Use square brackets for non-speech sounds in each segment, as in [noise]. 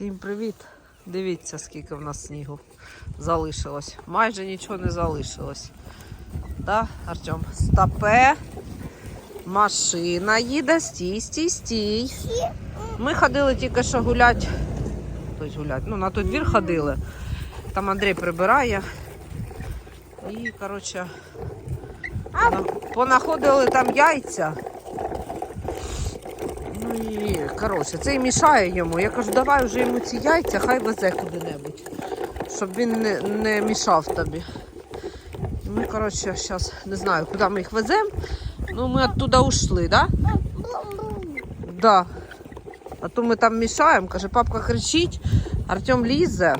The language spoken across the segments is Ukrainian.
Всім привіт! Дивіться, скільки в нас снігу залишилось. Майже нічого не залишилось. Да, Артем? Стопе. Машина їде, стій, стій, стій. Ми ходили тільки що гулять. Тобто гулять. Ну, на той двір ходили. Там Андрій прибирає. І, коротше, понаходили там яйця. І коротше, це і мішає йому. Я кажу, давай вже йому ці яйця, хай везе куди-небудь, щоб він не, не мішав тобі. Ми, коротше, зараз не знаю, куди ми їх веземо. Ну, ми оттуда ушли, да? Да. А то ми там мішаємо, каже, папка кричить, Артем лізе.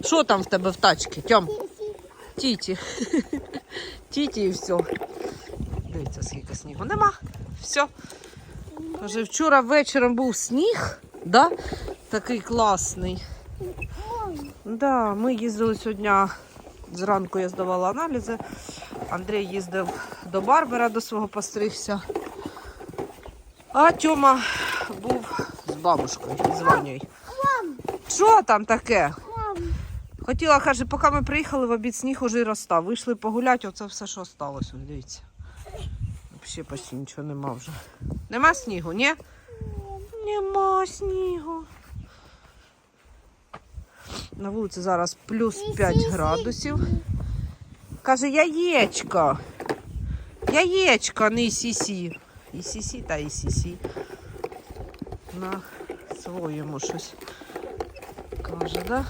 Що там в тебе в тачці, Тьом? Тіті. [laughs] Тіті і все. Дивіться, скільки снігу. Нема. Все. Каже, вчора вечором був сніг, да? такий класний. Да, ми їздили сьогодні, зранку я здавала аналізи. Андрій їздив до Барбера до свого постригся. А Тьома був з бабушкою, з Ванею. Що там таке? Хотіла, каже, поки ми приїхали, в обід сніг уже й розстав. Вийшли погуляти, оце все, що осталось. Ось, Дивіться. Взагалі почти нічого нема вже. Нема снігу, ні? Нема снігу. На вулиці зараз плюс 5 градусів. Каже, яєчко. Яєчко, не сісі. І сісі та і сісі. На своєму щось. Каже, да?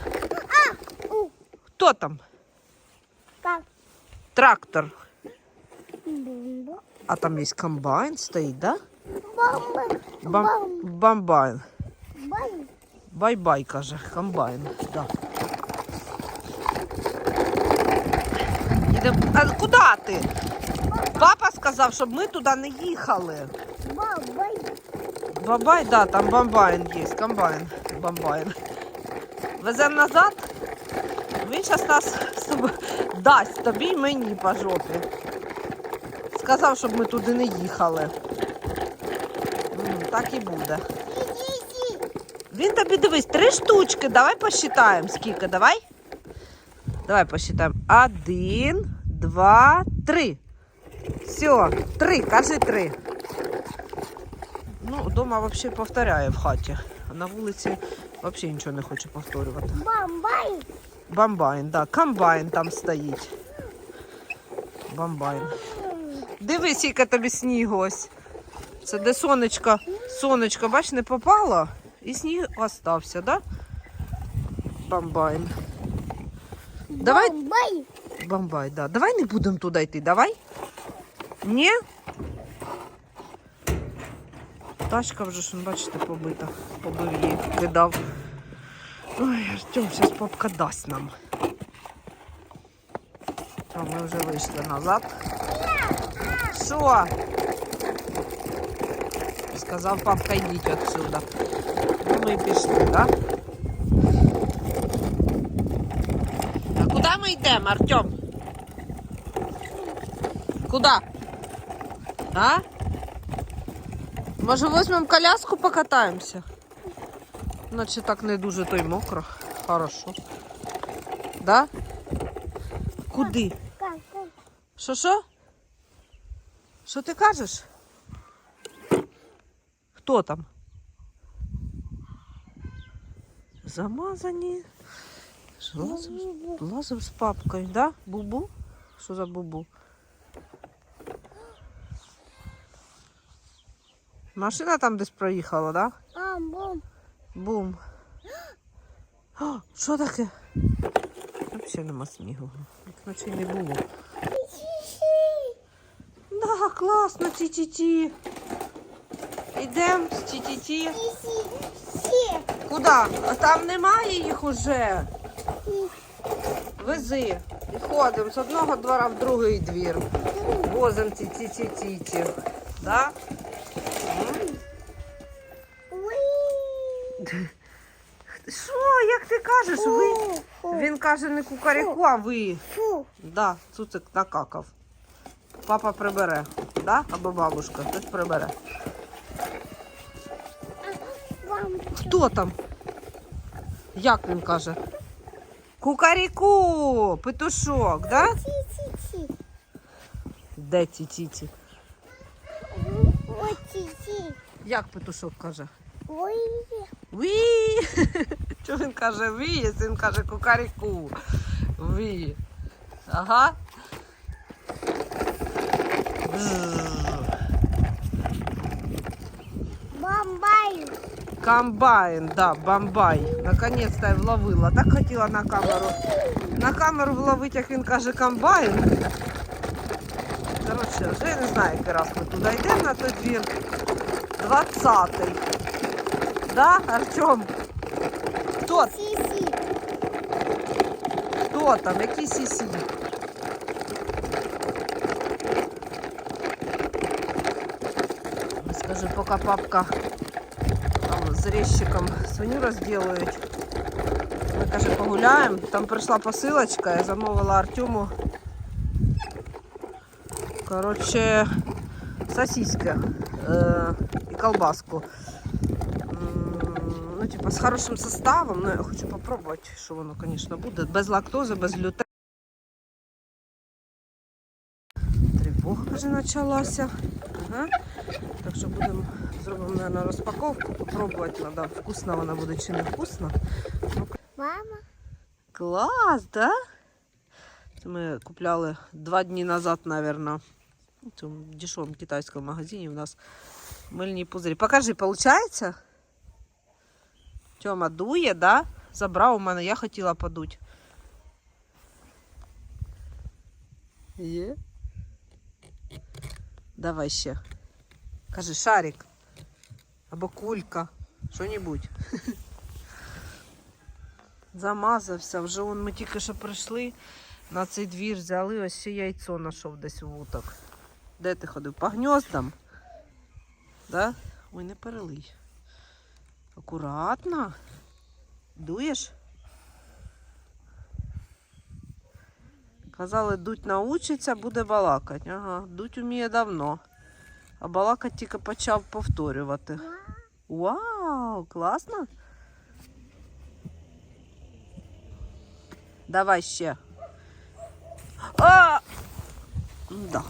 Хто там? Трактор. А там є комбайн стоїть, да? Бомба. Бам... Бамбайн. Бай-бай, каже, комбайн. Да. Їдем... А куди ти? Папа сказав, щоб ми туди не їхали. Бомба. Бабай, да, там бамбайн є, комбайн. Бамбайн. Веземо назад. Він зараз нас дасть тобі й мені по жопі. Сказав, щоб ми туди не їхали. Так і буде. Він тобі дивись, три штучки. Давай посчитаємо. Скільки? Давай? Давай посчитаємо. Один, два, три. Все, три, кажи три. Ну, вдома взагалі повторяє в хаті. А на вулиці взагалі нічого не хоче повторювати. Бомба. Бамбайн, да, комбайн там стоїть. Бамбайн. Дивись, яке тобі снігу ось. Це де сонечко, сонечко, бач, не попало, і сніг остався, да? Бамбайн. Давай, Бомба. бамбай, да. Давай не будемо туди йти, давай? Ні? Тачка вже ж, бачите, побита. Побив її, кидав. Ой, Артем, зараз папка дасть нам. А ми вже вийшли назад. Що? Сказав папка, йдіть отсюда. Ну, ми і пішли, так? А куди ми йдемо, Артем? Куди? А? Може, візьмемо коляску покатаємося? Наче так не дуже то й мокро. Хорошо. Да? Куди? Как? Що ти кажеш? Хто там? Замазані. Що Лазив, лазив з папкою, да? Бубу? Що за бубу? Машина там десь проїхала, да? А, бом. Бум. О, що таке? Взагалі нема снігу. Як наче не було. Да, класно, ті-ті-ті. Йдемо з ті-ті-ті. Куди? А там немає їх уже. Вези. І ходимо з одного двора в другий двір. Возимо ці ті ті ті ті Да? Що, як ти кажеш? Ви? Він каже не кукаряку, а ви. Да, цуцик накакав. Папа прибере, да? Або бабушка, хтось прибере. Хто там? Як він каже? Кукаріку! Петушок, да? Де ті ті Ось ці-ці. Як петушок каже? Ві! Чого він каже ві, він каже кукаріку? Ві. Ага. Бзз. Бомбай. Комбайн, да, бомбай. Наконец-то я вловила. Так хотіла на камеру. На камеру вловити, як він каже, комбайн. Коротше, вже я не знаю, який раз ми туди йдемо на той двір. 20-й. Да, Артем? Хто, Сі-сі. хто там? Який сісі? Скажи, поки папка там з резчиком свиню розділують. Ми каже, погуляємо. Там прийшла посилочка, я замовила Артему. Коротше, сосиски е, і колбаску. Ну, типа, з хорошим составом. Ну, я хочу попробувати, що воно, звісно, буде. Без лактози, без глютену. Тривога вже почалася. Ага. Так що будемо зробимо, наверное, розпаковку, попробувати. Надо, вкусна вона буде чи не вкусна. Мама. Клас, да? Це ми купляли два дні назад, наверное, в цьому дешевому китайському магазині у нас мильні пузирі. Покажи, получається? Тьома дує, да? Забрав у мене, я хотіла подуть. Є? Давай ще. Кажи, шарик. Або кулька. Що-небудь. [laughs] Замазався. Вже вон ми тільки що прийшли на цей двір, взяли, ось ще яйцо знайшов десь у вуток. Де ти ходив? По гніздам? Да? Ой, не перелий. Акуратно. Дуєш? Казали, дуть научиться, буде балакати. Ага, дуть вміє давно. А балакати тільки почав повторювати. Вау, класно. Давай ще. А! Да.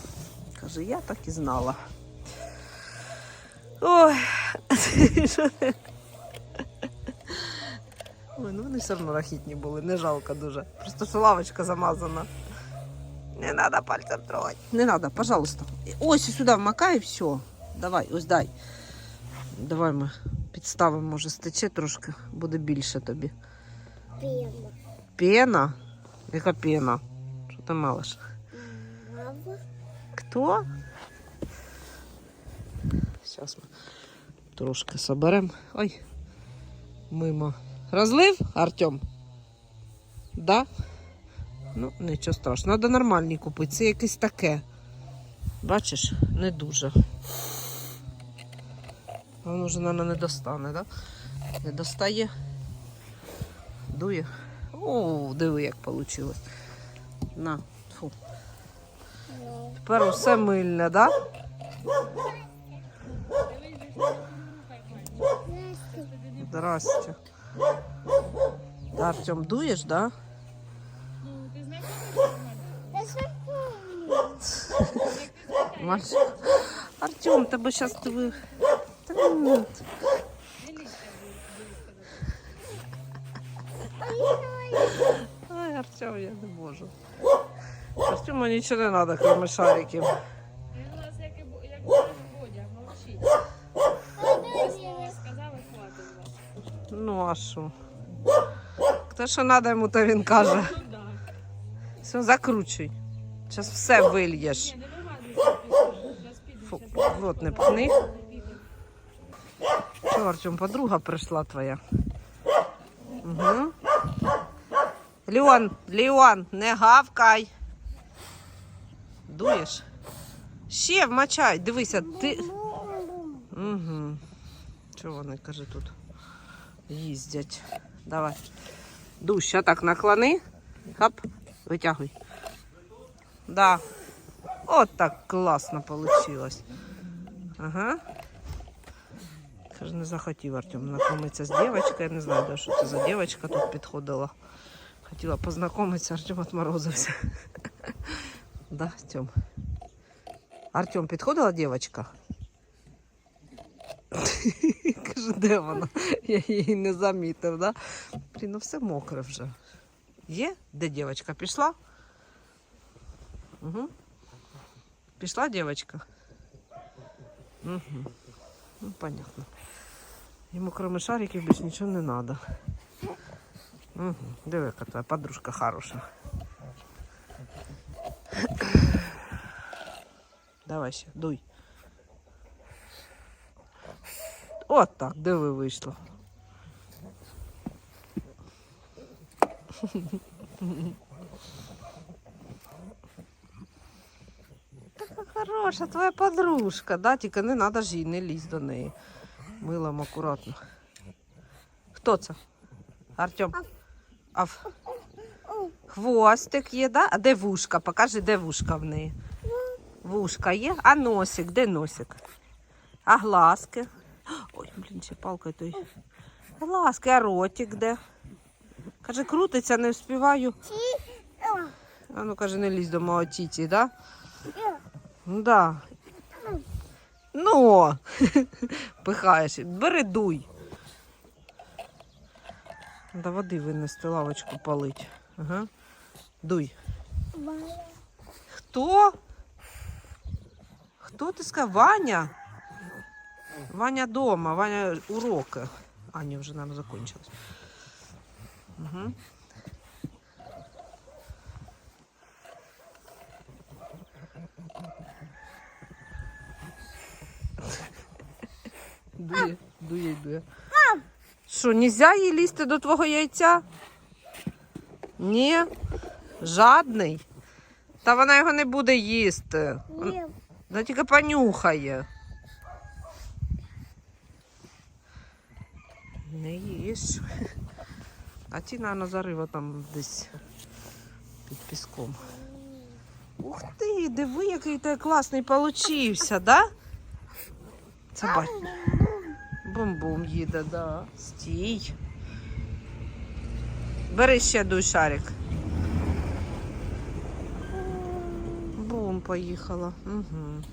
Каже, я так і знала. Ой. Ой, ну вони все одно рахітні були, не жалко дуже. Просто що лавочка замазана. Не треба пальцем трогати. Не треба, пожалуйста. Ось сюди вмакай все. Давай, ось дай. Давай ми підставимо, може, стече трошки, буде більше тобі. Пема. Пена? Яка пена? Що ти малиш? Мама. Хто? Зараз ми трошки соберемо. Ой, мимо. Розлив, Артем? Да? Ну, нічого страшного. Треба нормальні купити. Це якесь таке. Бачиш, не дуже. Воно вже, мабуть, не достане, так? Да? Не достає. Дує. О, диви, як вийшло. На, фу. Тепер усе мильне, так? Да? Здрасте. Да, Артем, дуєш, да? Артем, тебе зараз диви. Та Ай, Артем, я не можу. Артему нічого не треба, крім шариків. Ну, а що? Те, що треба йому, то він каже. Все, закручуй. Зараз все вильєш. Ні, не вигадуйся пісню. Зараз піде. Фу, щас в рот не пхни. Що, Артем, подруга прийшла твоя. Угу. Леон, Леон, не гавкай. Дуєш? Ще вмочай, дивися, ти. Угу. Чого вони, каже, тут їздять. Давай. Дуща так наклони. Хап, витягуй. Да. От так класно вийшло. Ага. Каже, не захотів Артем знайомитися з дівчинкою. Я не знаю, що це за дівчинка тут підходила. Хотіла познайомитися, Артем отморозився. [laughs] Да, Артем? Артем, підходила дівчинка? [laughs] Каже, де вона? Я її не замітив, да? Блін, ну все мокре вже. Є? Де дівчинка? Пішла? Угу. Пішла дівчинка? Угу. Ну, понятно. Йому кроме шариків більше нічого не треба. Угу. Диви, яка твоя подружка хороша. Давай ще, дуй. От так, диви вийшло. [laughs] Така хороша твоя подружка, да? Тільки не треба ж їй, не лізь до неї. Милом акуратно. Хто це? Артем. Аф. Хвостик є, да? А де вушка? Покажи, де вушка в неї. Вушка є, а носик, де носик? А глазки? Ой, блін, ще палкою той. Глазки, а ротик де? Каже, крутиться, не вспіваю. А ну каже, не лізь до мого тіті, да? Да. Ну, [laughs] пихаєш. Бери дуй. До води винести лавочку палить. Ага. Дуй. Хто? Хто ти сказав? Ваня? Ваня дома, Ваня уроки. А, ні, вже нам закончилось. Угу. Дує, дує, дує. Що, нельзя їй лізти до твого яйця? Ні. Жадний. Та вона його не буде їсти. Ні. Вона тільки понюхає. Не їж. А ті, мабуть, зарива там десь під піском. Ух ти, диви, який ти класний получився, да? Це бать. Бум-бум їде, да. Стій. Бери ще дуй шарик. Бум поїхала. Угу.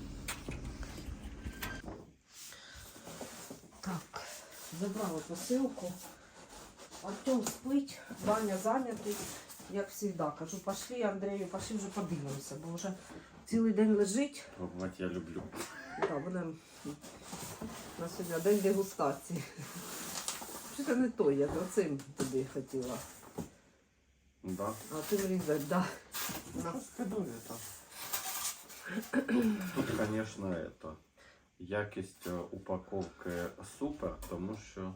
Так, забрала посилку. Артем спить, Ваня зайнятий, як завжди. Кажу, пошли, Андрію, пошли вже подивимося, бо вже цілий день лежить. Пробувати я люблю. Так, будемо на сьогодні день дегустації. Що це не той, я оцим тобі хотіла. Да? А ти різать, да. На. Скажу это. Тут, конечно, это. Якість е, упаковки супер, тому що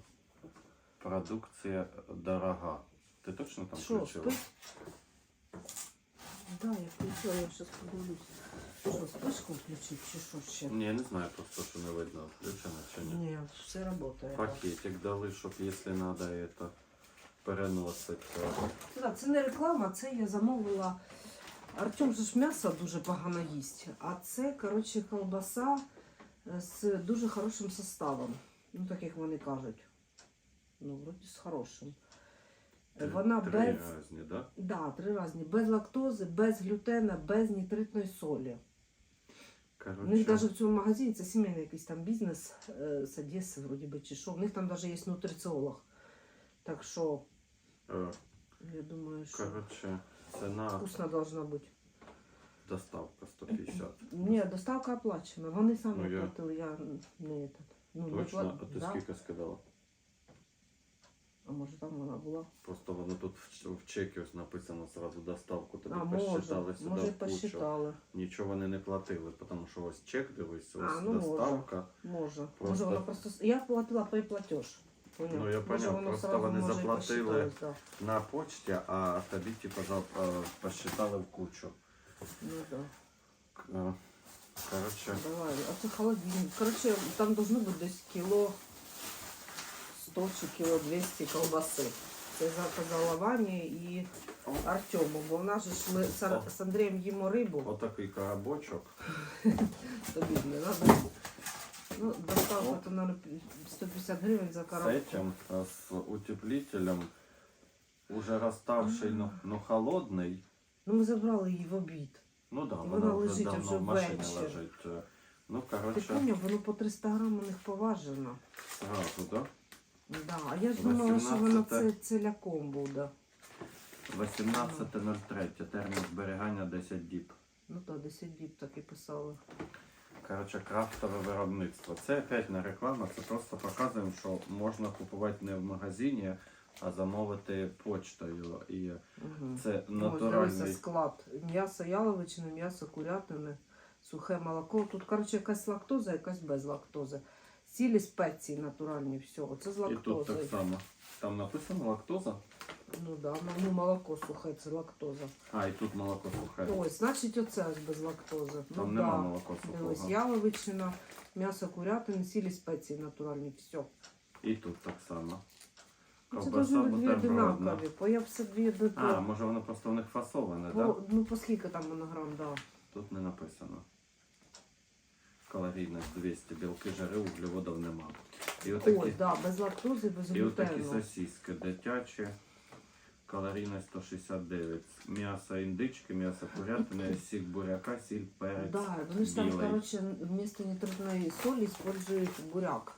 продукція дорога. Ти точно там Що, включила? спиш? Да, я включила, я зараз подивлюсь. Що, спишку включити чи що ще? Ні, я не знаю просто, що не видно, включено чи ні. Ні, все працює. Пакетик дали, щоб якщо треба это переносити. Да, це не реклама, це я замовила. Артем же ж м'ясо дуже погано їсть. А це, коротше, колбаса е, з дуже хорошим составом. Ну, так як вони кажуть. Ну, вроді з хорошим. Вона Три без. різні, да? Да, три різні. Без лактози, без глютена, без нітритної солі. У них Короче, навіть в цьому магазині це сімейний якийсь там бізнес е, з Одеси, вроді би, чи що. У них там навіть є нутриціолог. Так що, е, я думаю, що короче, ціна вкусно должна бути. доставка 150. Ні, доставка оплачена. Вони самі Ну, я- платили, я не. Ну, не Точно? плат- А ти да. скільки сказала? А може там вона була? Просто воно тут в, в чекі ось написано сразу доставку, тобі а, може, посчитали сюди може в кучу. посчитали. Нічого вони не платили, тому що ось чек дивись, ось А, ну, доставка. Може. Може Просто- вона просто... Я платила по платеж. Ну, я поняв, просто вони заплатили. Да. На почті, а тобі типу за- посчитали в кучу. Ну, да. К- е, Давай, а це холодильник. Короче, там должно бути десь кіло 100 чи кіло 200 колбаси. Це заказала Вані і Артему, бо в нас же ж ми з, Ар- з Андрієм їмо рибу. отакий коробочок. [laughs] Тобі не треба. Ну, доставка то, наверное, 150 гривень за С коробку. этим, э, с утеплителем, уже расставший, но, но холодный. Ну, ми забрали її в обід. Ну да, І вона, вона вже лежить давно вже в машині ввечері. лежить. Е, Ну, Ти коротше, поняв, воно по 300 грам у них поважено. зразу, да? Да, а я ж думала, що воно 18. це целяком буде. 18.03, термін зберігання 10 діб. Ну так, 10 діб так і писали. Коротше, крафтове виробництво. Це опять не реклама, це просто показуємо, що можна купувати не в магазині, а замовити почтою. І Угу. це Ось дивися натуральний. склад. М'ясо яловичини, м'ясо курятини, сухе молоко. Тут, коротше, якась лактоза, якась без лактози. Сілі спеції натуральні, все. Оце з І тут так само. Там написано лактоза. Ну да, ну молоко сухе, це лактоза. А, і тут молоко сухе. Ось, значить, оце ось без лактози. Там ну, нема да. Дивись, сухого. яловичина, м'ясо курятини, сілі спеції натуральні, все. І тут так само. Це дуже дві одинакові, бо я все дві А, може воно просто в них фасоване, так? Да? Ну, по скільки там монограм, да. Тут не написано. Калорійність 200, білки, жири, углеводів нема. І отакі, Ось, да, без лактози, без і отакі глютену. сосиски дитячі. Калорійність 169. М'ясо індички, м'ясо курятини, [laughs] сік буряка, сіль, перець. Да, вони ж там, білий. короче, вместо нитритной соли используют буряк.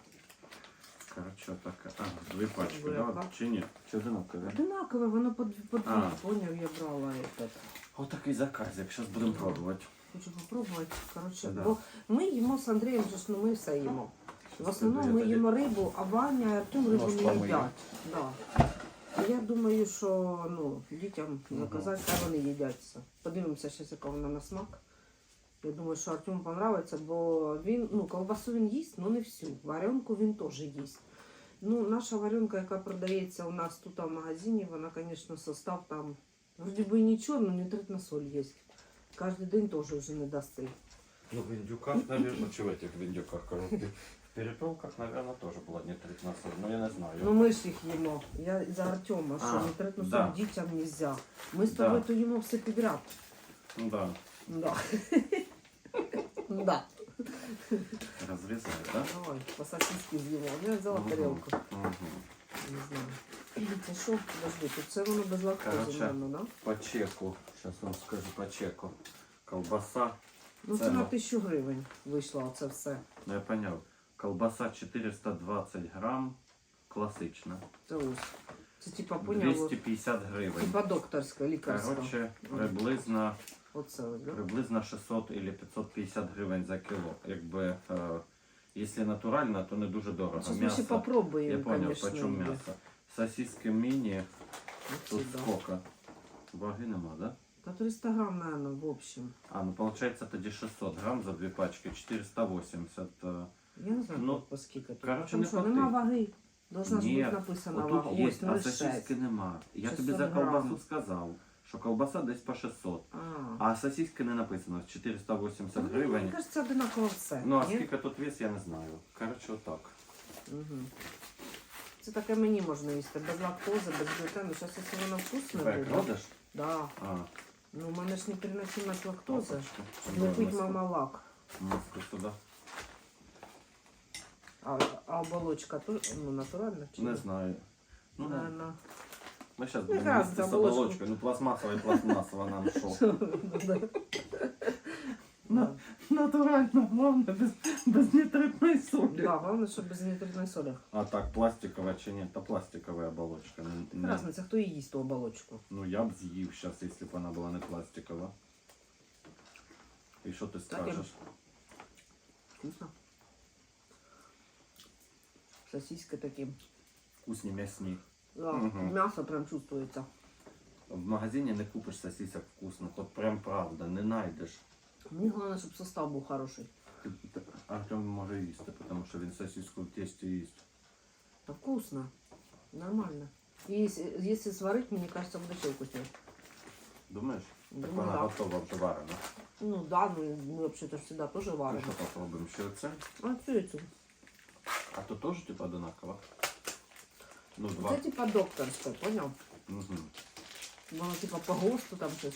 Коротше, так. А, дві пачки, Буряка. да? Чи ні? Чи одинакові? Одинаково, воно по, дві- по дві, А. поняв, я брала этот. Отакий заказик, зараз будемо пробувати. Хочу попробувати. Короче, Да. бо ми їмо з Андрієм, же ж, ну ми все їмо. В основному ми їмо рибу, а Ваня і Артем рибу Нож не їдять. Да. Я думаю, що ну, дітям Мгм. заказати, хай вони їдять все. Подивимося зараз, яка вона на смак. Я думаю, що Артему понравиться, бо він, ну, колбасу він їсть, але не всю. Варенку він теж їсть. Ну, наша варенка, яка продається у нас тут а в магазині, вона, звісно, состав там, вроді би і нічого, але нитритна соль є. Кожен день теж вже не дасть. Ну, в индюках, наверное, чи в этих в индюках, короче, в перепелках, наверное, тоже была не 19, но я не знаю. Ну ми ж їх їмо. Я за Артема, що А, нитритну соль да. дітям не можна. Ми з Да. тобою то їмо все підряд. Ну да, Да. [laughs] да. разрезай, да? Давай, по сосиски з'їмо. Я взяла Мгм. тарілку. Мгм. Не знаю. Це що? Подожди, тут це воно без лактози, Короче. мабуть, да? По чеку, сейчас вам скажу по чеку. Колбаса, Ну це Це на ну. тисячу гривень вийшло оце все. ну я понял, колбаса 420 грамм, классична. Це ось. Це типа поняв, 250 гривень. типа докторська, лікарська. Короче, приблизно, Оце ось, да? приблизно 600 или 550 гривень за кіло. Якби, е, якщо натурально, то не дуже дорого. Зараз ми ще М'ясо, попробуємо, я понял, конечно, почем її. мясо. Сосиски мини, тут да. сколько? Ваги нема, да? Та 300 грам, наверное, в общем. А, ну получается тоді 600 грамм за дві пачки, 480. е. Я не знаю, Ну, по скільки тут. Тому не що нема ваги. Должна ж Ні, бути написана Отут вага. є, Ось, а 0,6. сосиски нема. Я тобі 600 за колбасу грам. сказав, що колбаса десь по 600. А. А сосиски не написано, 480 Ну, Мені гривень. кажеться, одинаково все. Ну а ні? скільки тут вес, я не знаю. Коротше, отак. Угу. Це таке мені можна їсти, без лактози, без глютену. Зараз, якщо воно вкусне буде. родиш? Да. А, Ну, у мене ж не переносимость лактози. лапочка. Щоб не пити мамалак. Миску сюди. А, а оболочка то, ну, натуральна чи Не знаю. Ну, ну, Наверно. ми зараз Ну, будемо якраз їсти з оболочку. оболочкою. Ну, пластмасова і пластмасова нам що. [laughs] Да. Натурально, головне, без, без нитритної солі. Да, головне, щоб без нитритної солі. А так, пластикова чи ні? Та пластикова оболочка. Не, не- Разниця, хто її їсть ту оболочку. Ну, я б з'їв зараз, якщо б вона була не пластикова. І що ти Так, скажеш? Вкусно. Сосиски такі. Вкусні м'ясні. Да, Мгм. М'ясо прям чувствується. В магазині не купиш сосисок вкусних, от прям правда, не знайдеш. Мені головне, щоб состав був хороший. Ти- ти- Артем може їсти, тому що він сосиску в тесті їсть. Та вкусно. Нормально. І если, если сварить, мені кажется, буде ще вкусніше. Думаєш? Так Думаю, вона да. готова вже варена. Ну да, ну мы вообще-то всегда тоже Ну варим. що попробуємо ще оце? А цю і цю. А то теж типу одинаково? Ну, Це два. типа докторське, понял? Угу. Воно типа по ГОСТу там щось.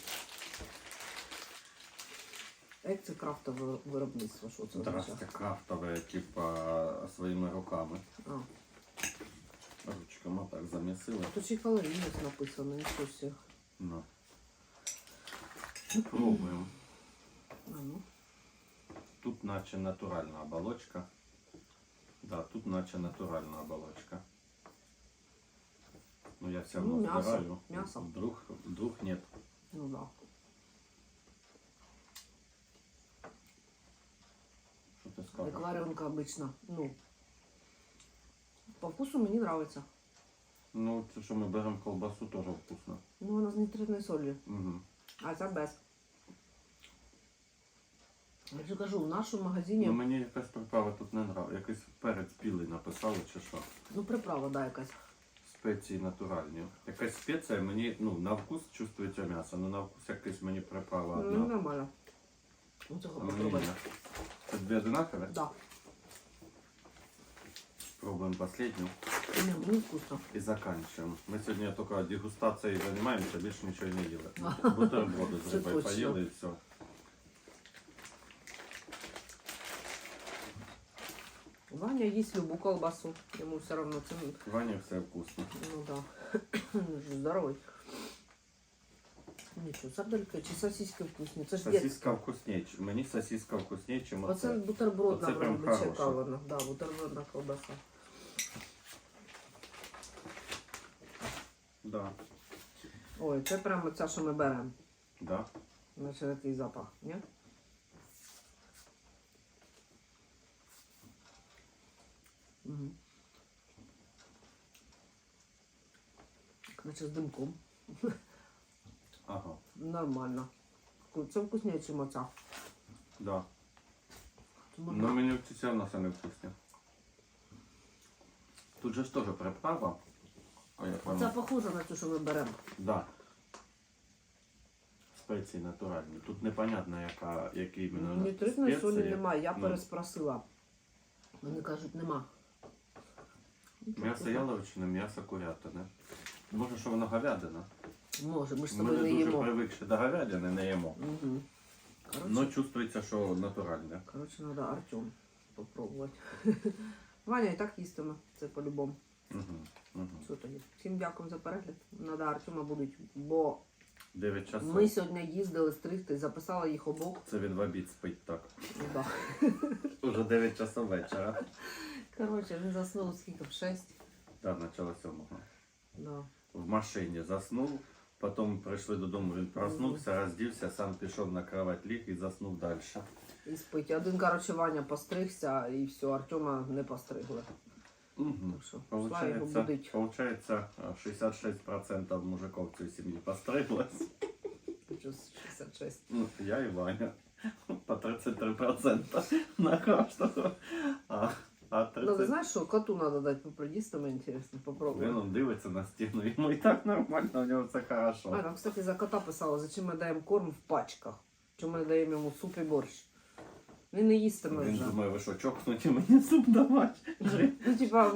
Як це крафтове виробництво? Що це означає? Здрасте, крафтове, типа своїми руками. А, Ручками так замісили. тут ще й калорійність написано, нічого всіх. Ну. Пробуємо. А, ну. Тут наче натуральна оболочка. Да, тут наче натуральна оболочка. Ну я все равно Ну, мясо, выбираю. мясо. Вдруг, вдруг нет. Ну да. Что ты скажешь? Як варенка обычно. Ну. По вкусу мені нравится. Ну, це що ми беремо колбасу, теж вкусно. Ну, вона з нітритною солью. Угу. А це без. Я ж кажу, в нашому магазині, Ну, ну, мені якась приправа тут не нравиться. Якийсь перець білий написали чи що. Ну, приправа, да, якась. Спеції натуральні. Якась спеція мені, ну, на вкус чувствується м'ясо, але на вкус якась мені приправа Ну, нормально. Ну, цього А мені ні. Це дві одинакові? Да. Пробуємо Не, вкусно. і заканчуємо. Ми сьогодні тільки дегустацією займаємося, більше нічого не їли. Бутерброди з Це рибою точно. поїли і все. Ваня їсть любу колбасу. Йому все одно це, Ваня все вкусно. ну да. [coughs] Здоровий. Нічого, сарделька чи сосиски вкусні. Це ж Сосиска вкусніше. Мені сосиска вкусніше, ніж Оце оце. бутербродна Оце прям хороше. Да, бутербродна колбаса. Да. Ой, це прямо ця, що ми беремо. Да. Значить такий запах, ні? Угу. Наче з димком. Ага. Нормально. Це вкусніше, ніж оця. Да. Ну мені все одно самі вкусні. Тут же ж теж приправа. А Це похоже на те, що ми беремо. Да. Спеції натуральні. Тут непонятно, яка, які іменно Нітритної солі спеції. немає, я Ну. переспросила. Вони кажуть, нема. М'ясо яловичини, м'ясо курятини. Може, що воно говядина? Може, ми ж з Ми тобою не не дуже їмо. привикші до говядини, не їмо. Угу. Ну, чувствується, що натуральне. Коротше, треба Артем попробувати. [laughs] Ваня і так їстиме, це по-любому. Угу. Угу. Що тоді? Всім дякую за перегляд. Надо Артема будуть, бо 9 часов. ми сьогодні їздили стригти, записала їх обох. Це він в обід спить так. Ну, да. [laughs] Уже 9 часов вечора. Коротше, він заснув скільки в 6. Так, почало сьомого. Да. В машині заснув, потім прийшли додому, він проснувся, роздівся, сам пішов на кровать ліг і заснув далі. І спить. Один, коротше, Ваня постригся і все, Артема не постригли. Угу. Так що пішла його Получається, будить. получається, 66% мужиков в цій сім'ї постриглось. Щось 66. Ну, я і Ваня. По 33% на кожного. А, а Ну, ти 30... знаєш, що коту треба дати попридісти, мені інтересно, попробуй. Він он дивиться на стіну, йому і так нормально, у нього все А, хорошо. там, кстати, за кота писала, зачем ми даємо корм в пачках. Чому ми даємо йому суп і борщ? Він не їстиме Він вже. думає, ви що, чокнуті мені суп давати? Ну, типа,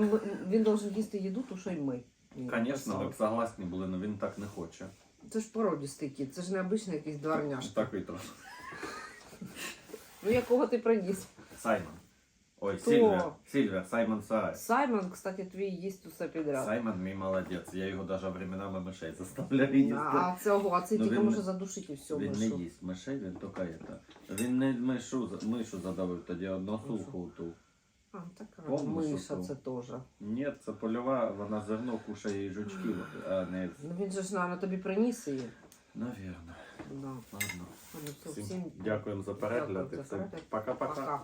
він должен їсти їду, то що й ми. Звісно, ми б согласні були, але він так не хоче. Це ж породістий кіт, це ж не обичний якийсь дворняшка. Такий трохи. Ну, якого ти приніс? Саймон. Ой, Хто? Сильвер. Сильвер, Саймон Сай. Саймон, кстати, твій їсть усе підряд. Саймон мій молодець. Я його навіть временами мишей заставляю їсти. А цього, а це Ну, тільки він- може задушити і все. Він не мишу. їсть мишей, він тільки это. Він не мишу, мишу задавив тоді одну Мишу. суху ту. А, так, Повну миша суху. це теж. Ні, це польова, вона зерно кушає і жучків, а не. Ну він же ж, наверное, тобі приніс її. Навірно. Да. Ладно. Ну, Всім всім дякуємо за перегляд. дякую за всім перегляд. Пока-пока. пока.